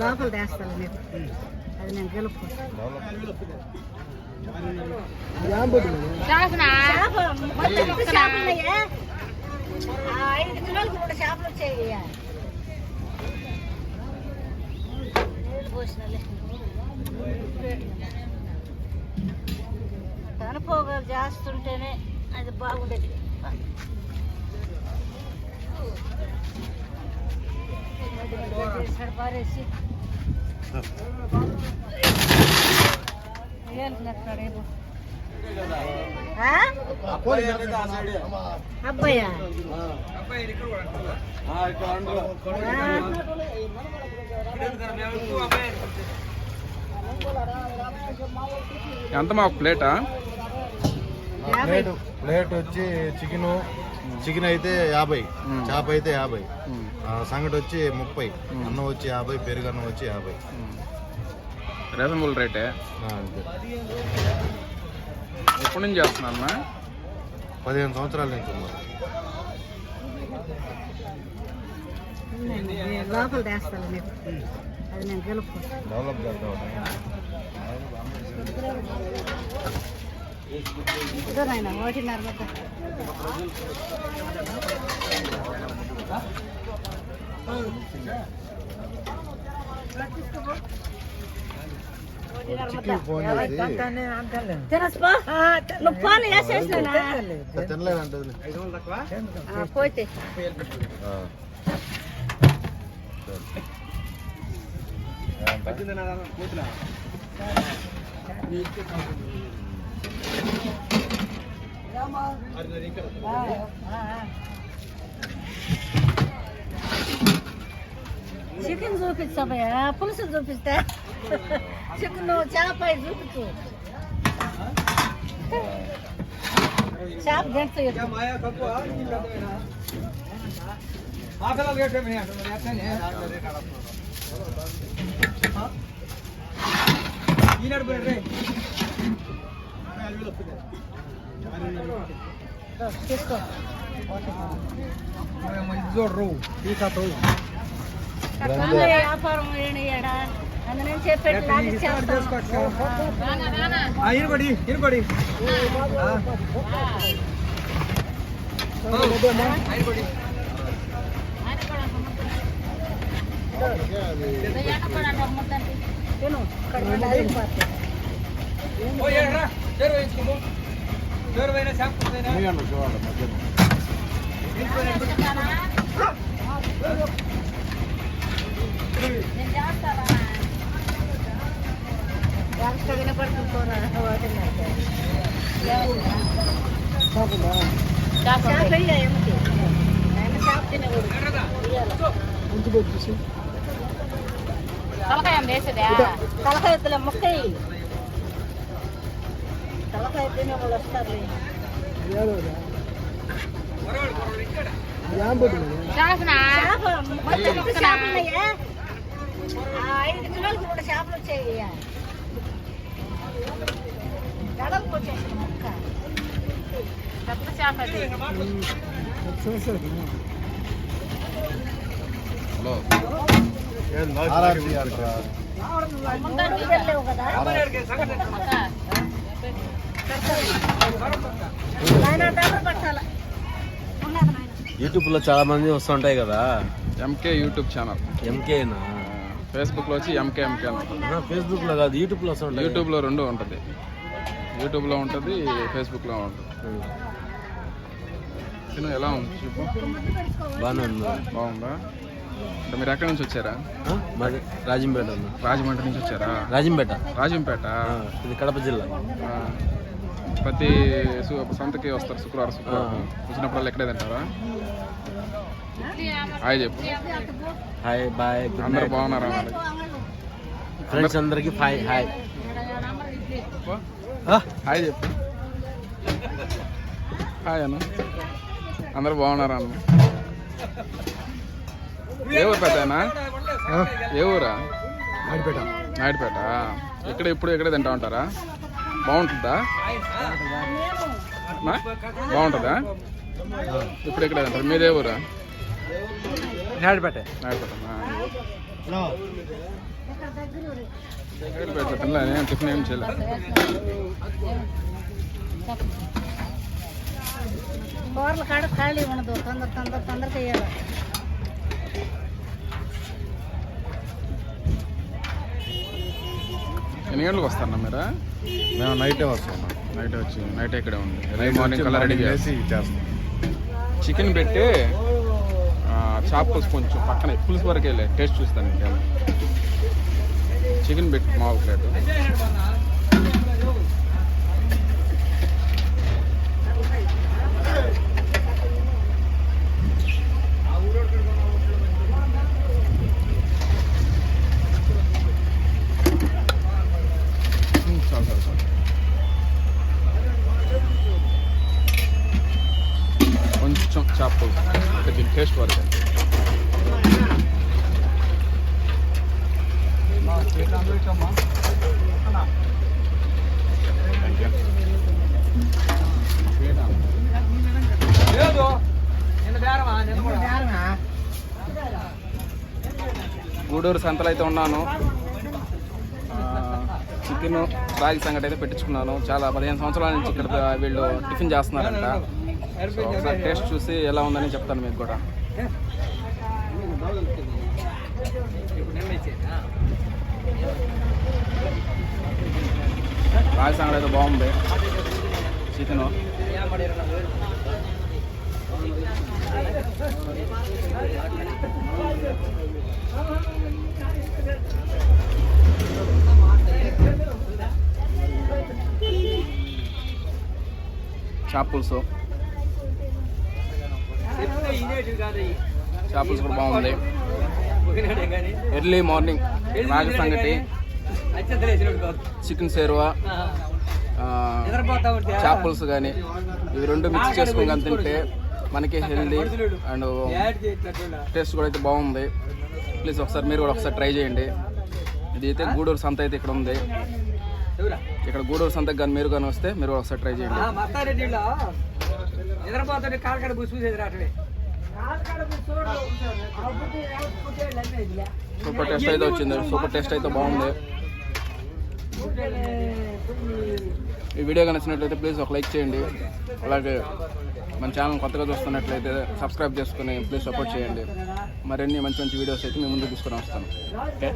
లోపల వేస్తాను మీకు. అది నేను గెలుపు ఐదు కిలోలకు మూడు చేపలు వచ్చాయి. కనపోగలు చేస్తుంటేనే అది బాగుండేది. అబ్బాయా ఎంత మా ప్లేటా ప్లేట్ వచ్చి చికెను చికెన్ అయితే యాభై. చేప అయితే యాభై ఆ, సంగటి వచ్చి ముప్పై. అన్నం వచ్చి యాభై పెరుగు అన్నం వచ్చి యాభై. రీజనబుల్ రేటే? ఎప్పటి నుంచి చేస్తున్నారన్నా పదిహేను సంవత్సరాల నుంచి ఉన్నారు. నేను లోపల అది డెవలప్ చేద్దాం. ఒకటిన్నర నువ్వు ఫోన్ వేసేసినా తినలేదంటే పోతే చికెన్ చూపిస్తా చూపించబోయా పులుసు చూపిస్తా. చికెన్ చేప ఇది చూపించు. చేప గంట తీసుకో కట్టాలి వ్యాపారం ఏడా అందుకని చెప్పేది లాగిచ్చేస్తాను ఇనుకోడి ఇనుకోడి తిను కడుపు చేప తినేవాడు తలకాయ ముక్కయి. తలకాయ తినే వాళ్ళు వస్తారు చేప మొత్తం ఒక్క చేప ఉన్నాయా? ఆ, ఐదు కిలోలకు మూడు చేపలు వచ్చాయి గడలకు వచ్చేసి ముక్క పెద్ద చేప అది హలో ఆర్ఆర్సీ ఆర్ఆర్. ముందరికి వెళ్ళలేవు కదా యూట్యూబ్లో చాలా మంది వస్తుంటాయి కదా. MK YouTube channel. ఎంకేనా ఫేస్బుక్లో వచ్చి ఎంకే ఎంకే ఫేస్బుక్లో కాదు యూట్యూబ్లో వస్తుంటాయి యూట్యూబ్లో రెండు ఉంటుంది. యూట్యూబ్లో ఉంటుంది ఫేస్బుక్లో ఉంటుంది. ఎలా ఉంది చూపు? బాగానే ఉంది. బాగుందా? అంటే మీరు ఎక్కడి నుంచి వచ్చారా? మాది రాజంపేట రాజమండ్రి నుంచి వచ్చారా? రాజంపేట. రాజంపేట? ఇది కడప జిల్లా. ప్రతి సంతకి వస్తారు శుక్రవారం శుక్రవారం. ఆ. వచ్చినప్పుడల్లా ఎక్కడే తింటారా? హాయ్ చెప్పు. హాయ్ బాయ్ గుడ్ అందరు నైట్. బాగున్నారా? ఫ్రెండ్స్ అందరికి హాయ్ హాయ్. హాయ్ చెప్పు. హాయ్ అన్న. అందరు బాగున్నారా అన్న? ఏ ఊరు పెద్దనా ఏ ఊరా? నాయుడుపేట. ఇక్కడ ఇప్పుడు ఇక్కడే తింటా ఉంటారా? బాగుంటుందా? బాగుంటుందా? ఇప్పుడు ఇక్కడే తింటారు మీదే ఊరా? నాయుడుపేట. నాయుడుపేట టిఫిన్ ఏం చేయలేదు కూరల కాడ ఖాళీ ఉండదు. తొందర తొందర తొందరగా వేయాలి ఎన్ని గంటలకు వస్తారన్నా మీరు? మేము నైటే వస్తాం నైట్ వచ్చి నైట్ ఇక్కడే ఉంది రేపు మార్నింగ్ కల్లా రెడీ చేసి చేస్తాం. చికెన్ పెట్టి చాప్ పులుసు కొంచెం పక్కనే పులుసు వరకు వెళ్ళే టేస్ట్ చూస్తాను ఇంకా చికెన్ పెట్టి మావు ప్లేట్ చాలు చాలు చాలు కొంచెం చాప్ పులుసు అంటే దీని టేస్ట్ వరకు లేదు నిన్న బేరమా నిన్న కూడా గూడూరు సంతలో అయితే ఉన్నాను. చికెన్ రాగి సంగటి అయితే పెట్టించుకున్నాను. చాలా పదిహేను సంవత్సరాల నుంచి ఇక్కడ వీళ్ళు టిఫిన్ చేస్తున్నారంట. ఒకసారి టేస్ట్ చూసి ఎలా ఉందని చెప్తాను మీకు కూడా. సంగటి అయితే బాగుంది. చికెన్. చాప్ పులుసు చేపల్స్ కూడా బాగుంది. ఎర్లీ మార్నింగ్ రాగి సంగటి చికెన్ సేరువా చేపల్స్ కానీ ఇవి రెండు మిక్స్ చేసుకుని తింటే మనకి హెల్దీ అండ్ టేస్ట్ కూడా అయితే బాగుంది. ప్లీజ్ ఒకసారి మీరు కూడా ఒకసారి ట్రై చేయండి. ఇది అయితే గూడూరు సంత అయితే ఇక్కడ ఉంది. ఇక్కడ గూడూరు సంతకు కానీ మీరు కానీ వస్తే మీరు కూడా ఒకసారి ట్రై చేయండి. సూపర్ టేస్ట్ అయితే వచ్చింది. సూపర్ టేస్ట్ అయితే బాగుంది. ఈ వీడియో కానీ నచ్చినట్లయితే ప్లీజ్ ఒక లైక్ చేయండి. అలాగే మన ఛానల్ కొత్తగా చూస్తున్నట్లయితే సబ్స్క్రైబ్ చేసుకుని ప్లీజ్ సపోర్ట్ చేయండి. మరిన్ని మంచి మంచి వీడియోస్ అయితే మేము ముందుకు తీసుకొని వస్తాను. ఓకే?